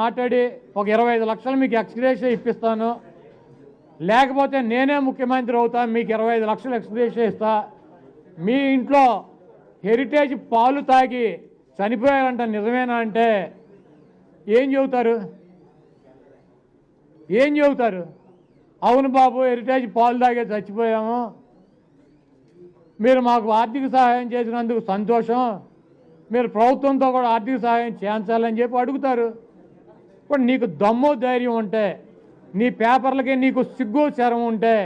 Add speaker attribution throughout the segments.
Speaker 1: మాట్లాడి ఒక ఇరవై ఐదు లక్షలు మీకు ఎక్స్గ్రేషియా ఇప్పిస్తాను. లేకపోతే నేనే ముఖ్యమంత్రి అవుతా మీకు ఇరవై ఐదు లక్షలు ఎక్స్గ్రేషియా ఇస్తా. మీ ఇంట్లో హెరిటేజ్ పాలు తాగి చనిపోయారంట నిజమేనా అంటే ఏం చెబుతారు? ఏం చెబుతారు? అవును బాబు హెరిటేజ్ పాలు తాగే చచ్చిపోయాము. మీరు మాకు ఆర్థిక సహాయం చేసినందుకు సంతోషం. మీరు ప్రభుత్వంతో కూడా ఆర్థిక సహాయం చేయించాలని చెప్పి అడుగుతారు. ఇప్పుడు నీకు దమ్ము ధైర్యం ఉంటే నీ పేపర్లకి నీకు సిగ్గు శరం ఉంటే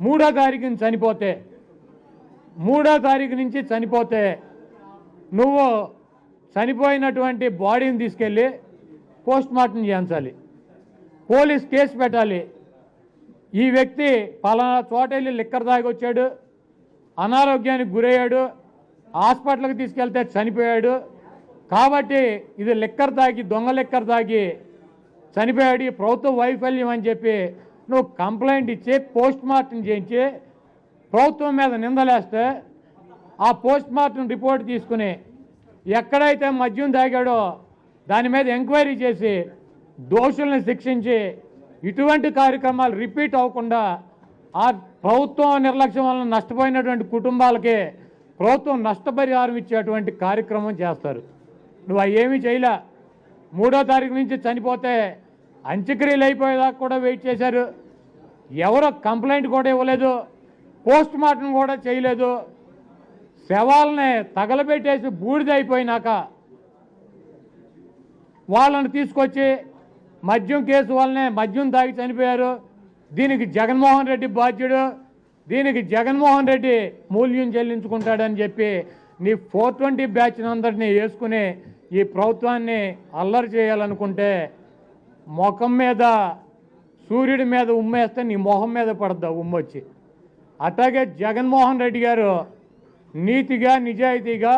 Speaker 1: మూడో తారీఖున చనిపోతే మూడో తారీఖు నుంచి చనిపోతే నువ్వు చనిపోయినటువంటి బాడీని తీసుకెళ్ళి పోస్ట్ మార్టం చేయించాలి. పోలీస్ కేసు పెట్టాలి. ఈ వ్యక్తి పలానా చోట వెళ్ళి లిక్కర్ తాగొచ్చాడు అనారోగ్యానికి గురయ్యాడు హాస్పిటల్కి తీసుకెళ్తే చనిపోయాడు. కాబట్టి ఇది లిక్కర్ తాగి దొంగ లిక్కర్ తాగి చనిపోయాడు ఈ ప్రభుత్వ వైఫల్యం అని చెప్పి నువ్వు కంప్లైంట్ ఇచ్చి పోస్ట్ మార్టం చేయించి ప్రభుత్వం మీద నిందలేస్తే ఆ పోస్ట్ మార్టం రిపోర్ట్ తీసుకుని ఎక్కడైతే మద్యం తాగాడో దాని మీద ఎంక్వైరీ చేసి దోషుల్ని శిక్షించి ఇటువంటి కార్యక్రమాలు రిపీట్ అవ్వకుండా ఆ ప్రభుత్వం నిర్లక్ష్యం వలన నష్టపోయినటువంటి కుటుంబాలకి ప్రభుత్వం నష్టపరిహారం ఇచ్చేటువంటి కార్యక్రమం చేస్తారు. నువ్వు అవి ఏమీ చేయలే. మూడో తారీఖు నుంచి చనిపోతే అంత్యక్రియలు అయిపోయేదాకా కూడా వెయిట్ చేశారు. ఎవరో కంప్లైంట్ కూడా ఇవ్వలేదు. పోస్ట్ మార్టం కూడా చేయలేదు. శవాలని తగలబెట్టేసి బూడిదైపోయినాక వాళ్ళని తీసుకొచ్చి మద్యం కేసు వల్లనే మద్యం తాగి చనిపోయారు. దీనికి జగన్మోహన్ రెడ్డి బాధ్యుడు. దీనికి జగన్మోహన్ రెడ్డి మూల్యం చెల్లించుకుంటాడని చెప్పి నీ ఫోర్ ట్వంటీ బ్యాచ్ అందరినీ వేసుకుని ఈ ప్రభుత్వాన్ని అల్లరి చేయాలనుకుంటే ముఖం మీద సూర్యుడి మీద ఉమ్మేస్తే నీ మొహం మీద పడద్దా ఉమ్మొచ్చి? అట్లాగే జగన్మోహన్ రెడ్డి గారు నీతిగా నిజాయితీగా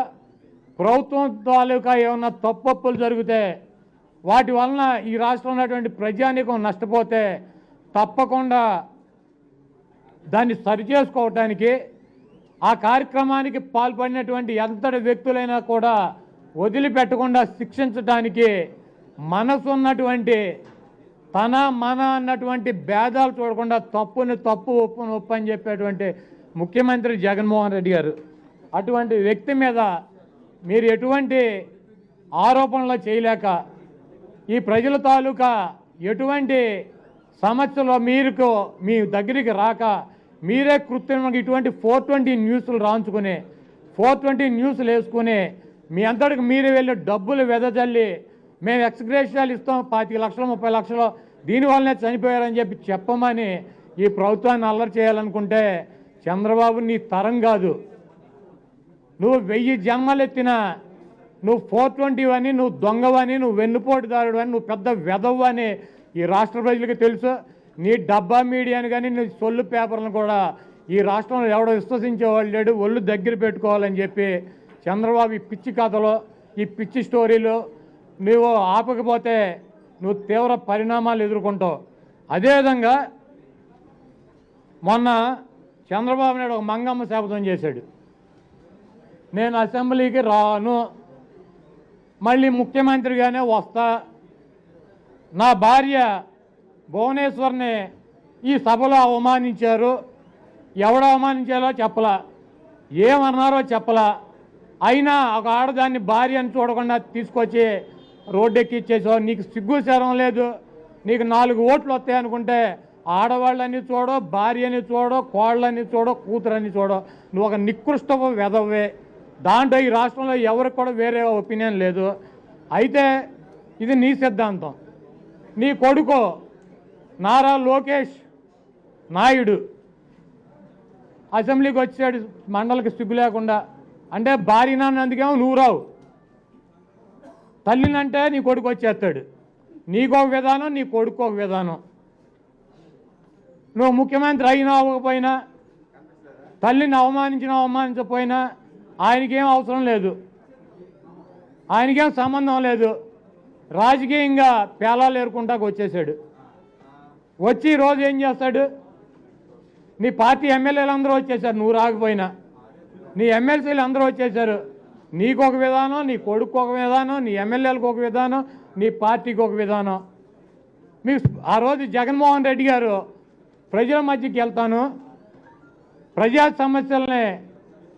Speaker 1: ప్రభుత్వం తాలూకా ఏమన్నా తప్పప్పులు జరిగితే వాటి వలన ఈ రాష్ట్రంలో ఉన్నటువంటి ప్రజానీకం నష్టపోతే తప్పకుండా దాన్ని సరిచేసుకోవటానికి ఆ కార్యక్రమానికి పాల్పడినటువంటి ఎంతటి వ్యక్తులైనా కూడా వదిలిపెట్టకుండా శిక్షించడానికి మనసు ఉన్నటువంటి తన మన అన్నటువంటి భేదాలు చూడకుండా తప్పుని తప్పు ఒప్పుని ఒప్పు అని చెప్పేటువంటి ముఖ్యమంత్రి జగన్మోహన్ రెడ్డి గారు. అటువంటి వ్యక్తి మీద మీరు ఎటువంటి ఆరోపణలు చేయలేక ఈ ప్రజల తాలూకా ఎటువంటి సమస్యలో మీకు మీ దగ్గరికి రాక మీరే కృత్రిమంగా ఇటువంటి ఫోర్ ట్వంటీ న్యూస్లు రాంచుకుని ఫోర్ ట్వంటీ న్యూస్లు వేసుకుని మీ అంతటికి మీరు వెళ్ళి డబ్బులు వెదజల్లి మేము ఎక్స్గ్రేషన్లు ఇస్తాం. పాతిక లక్షలు ముప్పై లక్షలు. దీనివల్లనే చనిపోయారని చెప్పి చెప్పమని ఈ ప్రభుత్వాన్ని అల్లరి చేయాలనుకుంటే చంద్రబాబు నీ తరం కాదు. నువ్వు వెయ్యి జన్మలెత్తినా నువ్వు ఫోర్ ట్వంటీ అని నువ్వు దొంగవని నువ్వు వెన్నుపోటుదారుడు అని నువ్వు పెద్ద వెదవు అని ఈ రాష్ట్ర ప్రజలకు తెలుసు. నీ డబ్బా మీడియాని కానీ నీ సొల్లు పేపర్లను కూడా ఈ రాష్ట్రంలో ఎవడో విశ్వసించేవాళ్ళు లేడు. ఒళ్ళు దగ్గర పెట్టుకోవాలని చెప్పి చంద్రబాబు ఈ పిచ్చి కథలో ఈ పిచ్చి స్టోరీలు నువ్వు ఆపకపోతే నువ్వు తీవ్ర పరిణామాలు ఎదుర్కొంటావు. అదేవిధంగా మొన్న చంద్రబాబు నాయుడు ఒక మంగమ్మ శపథం చేశాడు. నేను అసెంబ్లీకి రాను మళ్ళీ ముఖ్యమంత్రిగానే వస్తా. నా భార్య భువనేశ్వర్ని ఈ సభలో అవమానించారు. ఎవడు అవమానించాలో చెప్పలా. ఏమన్నారో చెప్పలా. అయినా ఒక ఆడదాన్ని భార్య అని చూడకుండా తీసుకొచ్చి రోడ్డెక్కిచ్చేసావు నీకు సిగ్గు శరం లేదు. నీకు నాలుగు ఓట్లు వస్తాయి అనుకుంటే ఆడవాళ్ళని చూడో భార్యని చూడో కోళ్ళని చూడో కూతురని చూడో నువ్వు ఒక నికృష్టపు వెధవే. దాంట్లో ఈ రాష్ట్రంలో ఎవరికి కూడా వేరే ఒపీనియన్ లేదు. అయితే ఇది నీ సిద్ధాంతం. నీ కొడుకు నారా లోకేష్ నాయుడు అసెంబ్లీకి వచ్చాడు. మండలికి సిగ్గు లేకుండా అంటే భార్య నాన్నందుకేమో నువ్వు రావు. తల్లినంటే నీ కొడుకు వచ్చేస్తాడు. నీకు ఒక విధానం నీ కొడుకు ఒక విధానం. నువ్వు ముఖ్యమంత్రి అయినా అవ్వకపోయినా తల్లిని అవమానించినా అవమానించకపోయినా ఆయనకేం అవసరం లేదు. ఆయనకేం సంబంధం లేదు. రాజకీయంగా పేలాలు ఏరుకుంటాకు వచ్చేసాడు. వచ్చి రోజు ఏం చేస్తాడు? నీ పార్టీ ఎమ్మెల్యేలు అందరూ వచ్చేసారు నువ్వు రాకపోయినా. నీ ఎమ్మెల్సీలు అందరూ వచ్చేసారు నీకు ఒక విధానం నీ కొడుకు ఒక విధానం నీ ఎమ్మెల్యేలకు ఒక విధానం నీ పార్టీకి ఒక విధానం. మీ ఆ రోజు జగన్మోహన్ రెడ్డి గారు ప్రజల మధ్యకి వెళ్తాను. ప్రజా సమస్యల్ని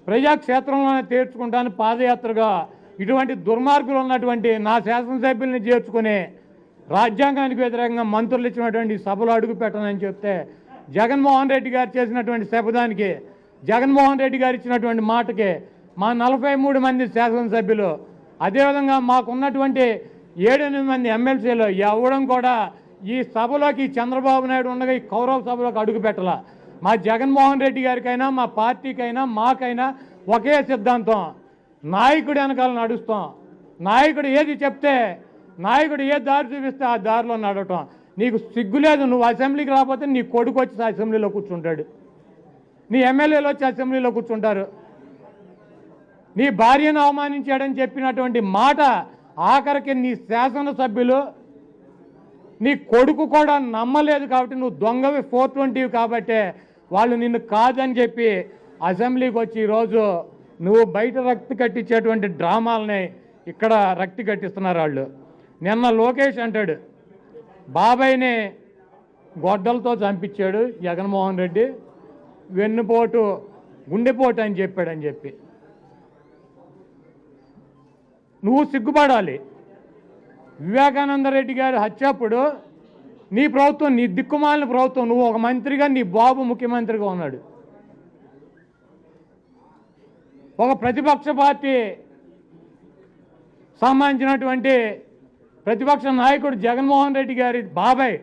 Speaker 1: ప్రజాక్షేత్రంలోనే తీర్చుకుంటాను పాదయాత్రగా. ఇటువంటి దుర్మార్గులు ఉన్నటువంటి నా శాసనసభ్యుల్ని చేర్చుకుని రాజ్యాంగానికి వ్యతిరేకంగా మంత్రులు ఇచ్చినటువంటి సభలో అడుగు పెట్టనని చెప్తే జగన్మోహన్ రెడ్డి గారు చేసినటువంటి శపథానికి జగన్మోహన్ రెడ్డి గారు ఇచ్చినటువంటి మాటకి మా నలభై మూడు మంది శాసనసభ్యులు అదేవిధంగా మాకున్నటువంటి ఏడెనిమిది మంది ఎమ్మెల్సీలు ఎవడం కూడా ఈ సభలోకి చంద్రబాబు నాయుడు ఉండగా ఈ కౌరవ సభలోకి అడుగు పెట్టాల. మా జగన్మోహన్ రెడ్డి గారికైనా మా పార్టీకైనా మాకైనా ఒకే సిద్ధాంతం. నాయకుడి వెనకాల నడుస్తాం. నాయకుడు ఏది చెప్తే నాయకుడు ఏ దారి చూపిస్తే ఆ దారిలో నడవటం. నీకు సిగ్గు లేదు నువ్వు అసెంబ్లీకి రాకపోతే నీ కొడుకు వచ్చి అసెంబ్లీలో కూర్చుంటాడు. నీ ఎమ్మెల్యేలు వచ్చి అసెంబ్లీలో కూర్చుంటారు. నీ భార్యను అవమానించాడని చెప్పినటువంటి మాట ఆఖరికి నీ శాసనసభ్యులు నీ కొడుకు కూడా నమ్మలేదు కాబట్టి నువ్వు దొంగవి ఫోర్ ట్వంటీ కాబట్టి వాళ్ళు నిన్ను కాదని చెప్పి అసెంబ్లీకి వచ్చి ఈరోజు నువ్వు బయట రక్తి కట్టించేటువంటి డ్రామాలని ఇక్కడ రక్తి కట్టిస్తున్నారు వాళ్ళు. నిన్న లోకేష్ అంటాడు బాబాయ్ని గొడ్డలతో చంపించాడు జగన్మోహన్ రెడ్డి. వెన్నుపోటు గుండెపోటు అని చెప్పాడని చెప్పి. నువ్వు సిగ్గుపడాలి. వివేకానంద రెడ్డి గారు హత్యప్పుడు నీ ప్రభుత్వం నీ దిక్కుమాలిన ప్రభుత్వం నువ్వు ఒక మంత్రిగా నీ బాబు ముఖ్యమంత్రిగా ఉన్నాడు. ఒక ప్రతిపక్ష పార్టీ సంబంధించినటువంటి ప్రతిపక్ష నాయకుడు జగన్మోహన్ రెడ్డి గారి బాబాయ్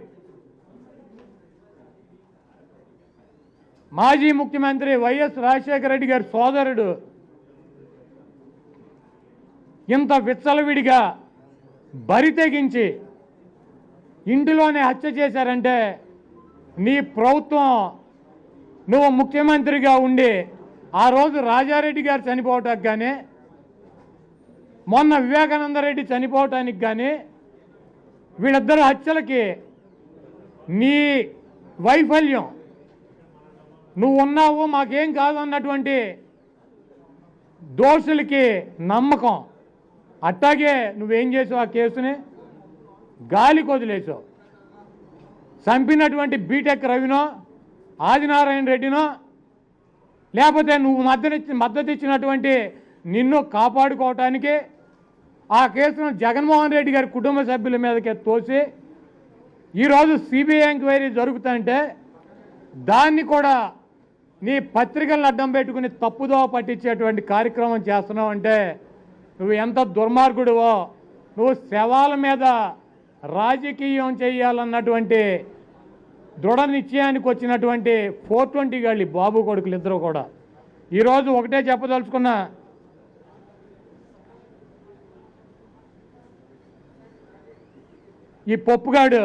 Speaker 1: మాజీ ముఖ్యమంత్రి వైఎస్ రాజశేఖర రెడ్డి గారి సోదరుడు ఇంత విచ్చలవిడిగా బరి తెగించి ఇంటిలోనే హత్య చేశారంటే నీ ప్రభుత్వం నువ్వు ముఖ్యమంత్రిగా ఉండి ఆ రోజు రాజారెడ్డి గారు చనిపోవటానికి కానీ మొన్న వివేకానంద రెడ్డి చనిపోవటానికి కానీ వీళ్ళిద్దరు హత్యలకి నీ వైఫల్యం నువ్వు ఉన్నావు మాకేం కాదు అన్నటువంటి దోషులకి నమ్మకం. అట్టాగే నువ్వేం చేసావు ఆ కేసుని? గాలికి వదిలేసావు చంపినటువంటి బీటెక్ రవినో ఆదినారాయణ రెడ్డినో లేకపోతే నువ్వు మద్దతు మద్దతు ఇచ్చినటువంటి నిన్ను కాపాడుకోవటానికి ఆ కేసును జగన్మోహన్ రెడ్డి గారి కుటుంబ సభ్యుల మీదకే తోసి ఈరోజు సిబిఐ ఎంక్వైరీ జరుగుతుంటే దాన్ని కూడా నీ పత్రికలను అడ్డం పెట్టుకుని తప్పుదోవ పట్టించేటువంటి కార్యక్రమం చేస్తున్నావు అంటే నువ్వు ఎంత దుర్మార్గుడివో నువ్వు శవాల మీద రాజకీయం చేయాలన్నటువంటి దృఢ నిశ్చయానికి వచ్చినటువంటి ఫోర్ ట్వంటీ గాళ్ళు బాబు కొడుకులు ఇద్దరు కూడా. ఈరోజు ఒకటే చెప్పదలుచుకున్నా ఈ పప్పుగాడు